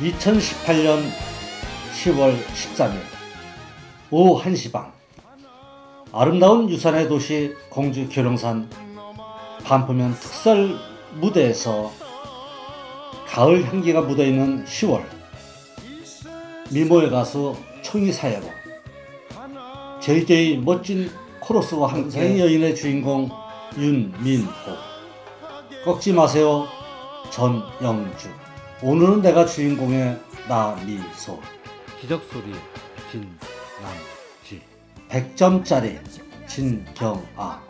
2018년 10월 13일 오후 1시 반 아름다운 유산의 도시 공주 계룡산 반포면 특설 무대에서 가을 향기가 묻어있는 10월. 미모의 가수 청이 사예로 JJ 멋진 코러스와 함께 여인의 주인공 윤민호. 꺾지 마세요 전영주 오늘은 내가 주인공의 나미소. 기적소리 진남지. 100점짜리 진경아.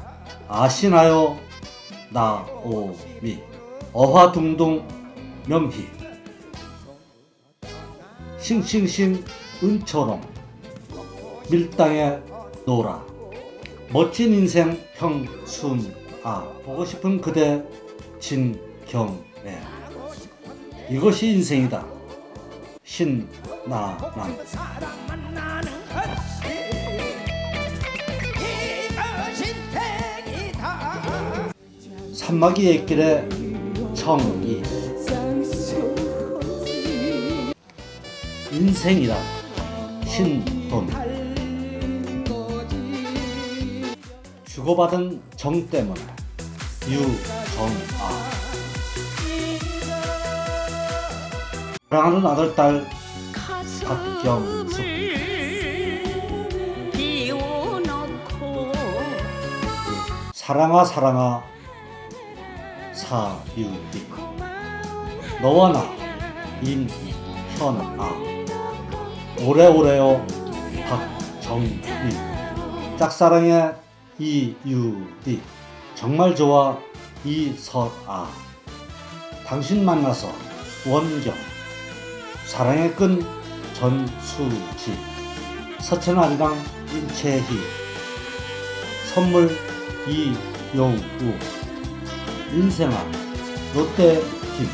아시나요? 나오미. 어화둥둥 명희. 싱싱싱 은초롱 밀당의 노라 멋진 인생 형순아. 보고 싶은 그대 진경애 이것이 인생이다. 신나남 산막이 옛길에 청이. 인생이다. 신돈. 주고받은 정 때문에 유정아 사랑하는 아들딸 박경숙 사랑아 사랑아 사유리. 너와 나 임현아. 오래오래요 박정희. 짝사랑의 이유리. 정말 좋아 이설아. 당신 만나서 원경 사랑의 끈 전수지. 서천아리랑 임채희. 선물 이용우. 인생아 롯데 김.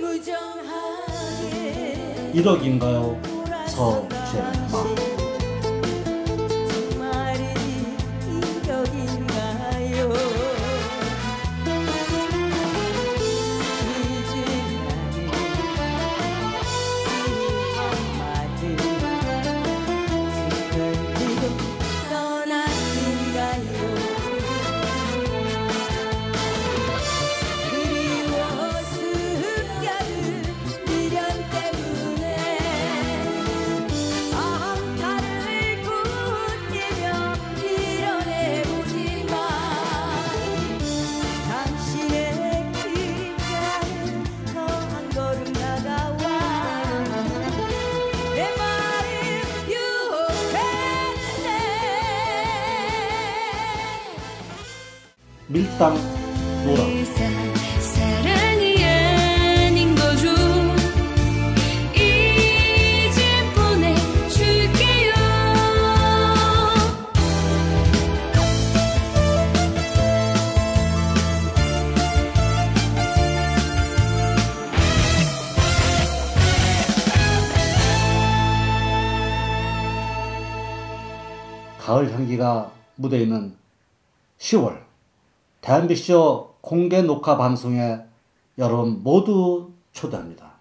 무정하게 1억인가요? 서재마 밀당 노라. 가을 향기가 묻어있는 10월 대한빅쇼 공개 녹화 방송에 여러분 모두 초대합니다.